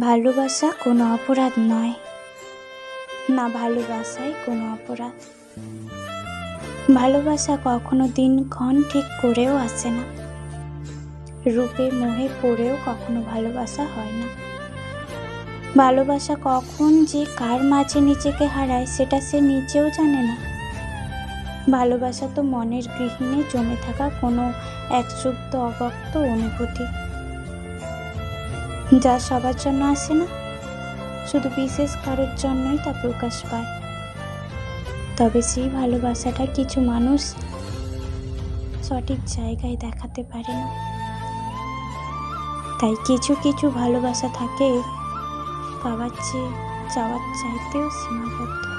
ভালোবাসা কোনো অপরাধ নয়। না ভালোবাসাই কোনো অপরাধ। ভালোবাসা কখনো দিনক্ষণ ঠিক করেও আসে না। রূপে মোহে পড়েও কখনো ভালোবাসা হয় না। ভালোবাসা কখন যে কার মাঝে নিজেকে হারায় সেটা সে নিজেও জানে না। ভালোবাসা তো মনের গৃহিণী জমে থাকা কোনো একযুক্ত অব্যক্ত অনুভূতি। যা সবার জন্য আসে না। শুধু বিশেষ কারোর জন্যই তা প্রকাশ পায়। তবে সেই ভালোবাসাটা কিছু মানুষ সঠিক জায়গায় দেখাতে পারে না। তাই কিছু কিছু ভালোবাসা থাকে পাওয়ার চেয়ে চাওয়ার চাইতেও সীমাবদ্ধ।